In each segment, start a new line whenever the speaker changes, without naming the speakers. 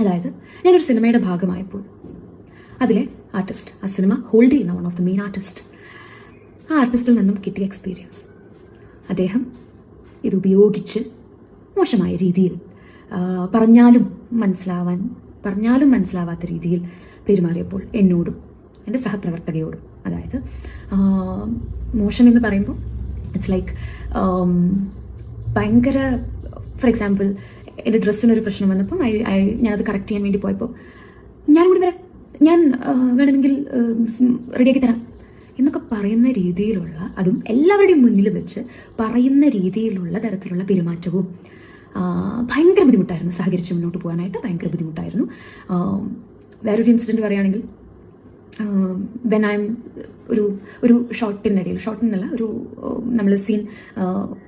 അതായത് ഞാനൊരു സിനിമയുടെ ഭാഗമായപ്പോൾ. അതിലെ ആർട്ടിസ്റ്റ് ആ സിനിമ ഹോൾഡ് ചെയ്യുന്ന one of the main artist ആ ആർട്ടിസ്റ്റിൽ നിന്നും കിട്ടിയ എക്സ്പീരിയൻസ് അദ്ദേഹം ഇത് ഉപയോഗിച്ച് മോശമായ രീതിയിൽ പറഞ്ഞാലും മനസ്സിലാവാൻ പറഞ്ഞാലും മനസ്സിലാവാത്ത രീതിയിൽ പെരുമാറിയപ്പോൾ എന്നോടും എന്റെ സഹപ്രവർത്തകയോടും അതായത് മോശം എന്ന് പറയുമ്പോൾ ഇറ്റ്സ് ലൈക്ക് ഭയങ്കര ഫോർ എക്സാമ്പിൾ എന്റെ ഡ്രസ്സിനൊരു പ്രശ്നം വന്നപ്പം ഐ ഐ ഞാനത് കറക്റ്റ് ചെയ്യാൻ വേണ്ടി പോയപ്പോൾ കൂടി വരാം. ഞാൻ വേണമെങ്കിൽ റെഡിയാക്കി തരാം. എന്നൊക്കെ പറയുന്ന രീതിയിലുള്ള അതും എല്ലാവരുടെയും മുന്നിൽ വെച്ച് പറയുന്ന രീതിയിലുള്ള തരത്തിലുള്ള പെരുമാറ്റവും ഭയങ്കര ബുദ്ധിമുട്ടായിരുന്നു സഹകരിച്ച് മുന്നോട്ട് പോകാനായിട്ട്. ഭയങ്കര ബുദ്ധിമുട്ടായിരുന്നു. വേറൊരു ഇൻസിഡന്റ് പറയുകയാണെങ്കിൽ വെൻ ഐ എം ഒരു ഒരു ഷോട്ടിനിടയിൽ ഷോട്ടിനല്ല ഒരു നമ്മൾ സീൻ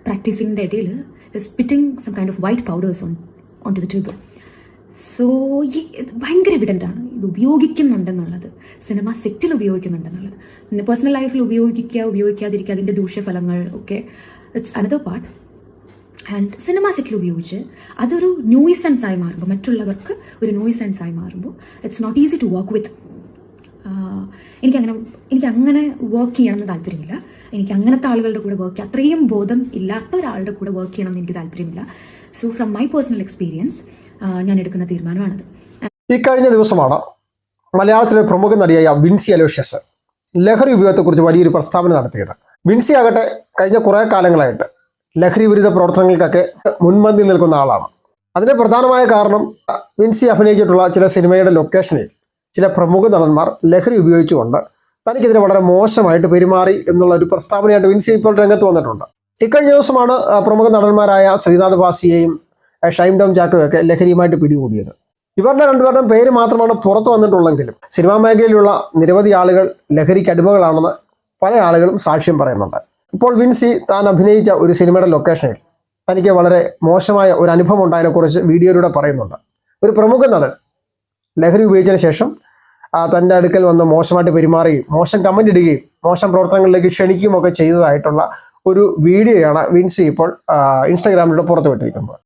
പ്രാക്ടീസിങ്ങിന്റെ ഇടയിൽ spitting spitting some kind of white powders on onto the table. So ഭയങ്കര എവിഡന്റാണ് ഇത് ഉപയോഗിക്കുന്നുണ്ടെന്നുള്ളത്. സിനിമ സെറ്റിൽ ഉപയോഗിക്കുന്നുണ്ടെന്നുള്ളത്. പിന്നെ പേഴ്സണൽ ലൈഫിൽ ഉപയോഗിക്കുക ഉപയോഗിക്കാതിരിക്കുക അതിന്റെ ദൂഷ്യഫലങ്ങൾ ഒക്കെ. It's another part and cinema സെറ്റിൽ ഉപയോഗിച്ച് അതൊരു ന്യൂയിസെൻസ് ആയി മാറുമ്പോൾ മറ്റുള്ളവർക്ക് ഒരു ന്യൂയിസെൻസ് ആയി മാറുമ്പോൾ it's not easy to work with എനിക്കങ്ങനെ എനിക്ക് അങ്ങനെ വർക്ക് ചെയ്യണമെന്ന് താല്പര്യമില്ല. എനിക്ക് അങ്ങനത്തെ ആളുകളുടെ കൂടെ വർക്ക് അത്രയും ബോധം ഇല്ലാത്ത ഒരാളുടെ കൂടെ വർക്ക് ചെയ്യണമെന്ന് എനിക്ക് താല്പര്യമില്ല. So from my personal experience ഞാൻ എടുക്കുന്ന തീരുമാനമാണത്.
ഈ കഴിഞ്ഞ ദിവസമാണ് മലയാളത്തിലെ പ്രമുഖ നടിയായ വിൻസി അലോഷ്യസ് ലഹരി ഉപയോഗത്തെക്കുറിച്ച് വലിയൊരു പ്രസ്താവന നടത്തിയത്. വിൻസി ആകട്ടെ കഴിഞ്ഞ കുറേ കാലങ്ങളായിട്ട് ലഹരി വിരുദ്ധ പ്രവർത്തനങ്ങൾക്കൊക്കെ മുൻപന്തിയിൽ നിൽക്കുന്ന ആളാണ്. അതിന് പ്രധാനമായ കാരണം വിൻസി അഭിനയിച്ചിട്ടുള്ള ചില സിനിമയുടെ ലൊക്കേഷനിൽ ചില പ്രമുഖ നടന്മാർ ലഹരി ഉപയോഗിച്ചുകൊണ്ട് തനിക്കെതിരെ വളരെ മോശമായിട്ട് പെരുമാറി എന്നുള്ള ഒരു പ്രസ്താവനയായിട്ട് വിൻസി ഇപ്പോൾ രംഗത്ത് വന്നിട്ടുണ്ട്. ഇക്കഴിഞ്ഞ ദിവസമാണ് പ്രമുഖ നടന്മാരായ ശ്രീനാഥ് വാസിയെയും ഷൈം ഡോം ജാക്കോയൊക്കെ ലഹരിയുമായിട്ട് പിടികൂടിയത്. ഇവരുടെ രണ്ടുപേരുടെയും പേര് മാത്രമാണ് പുറത്തു വന്നിട്ടുള്ളെങ്കിലും സിനിമാ മേഖലയിലുള്ള നിരവധി ആളുകൾ ലഹരിക്ക് അടിമകളാണെന്ന് പല ആളുകളും സാക്ഷ്യം പറയുന്നുണ്ട്. ഇപ്പോൾ വിൻസി താൻ അഭിനയിച്ച ഒരു സിനിമയുടെ ലൊക്കേഷനിൽ തനിക്ക് വളരെ മോശമായ ഒരു അനുഭവം ഉണ്ടായതിനെക്കുറിച്ച് വീഡിയോയിലൂടെ പറയുന്നുണ്ട്. ഒരു പ്രമുഖ നടൻ ലഹരി ഉപയോഗിച്ചതിന് ശേഷം തന്റെ അടുക്കൽ വന്ന് മോശമായിട്ട് പെരുമാറുകയും മോശം കമന്റ് ഇടുകയും മോശം പ്രവർത്തനങ്ങളിലേക്ക് ക്ഷണിക്കുകയും ഒക്കെ ചെയ്തതായിട്ടുള്ള ഒരു വീഡിയോയാണ് വിൻസി ഇപ്പോൾ ഇൻസ്റ്റാഗ്രാമിലൂടെ പുറത്തുവിട്ടിരിക്കുന്നത്.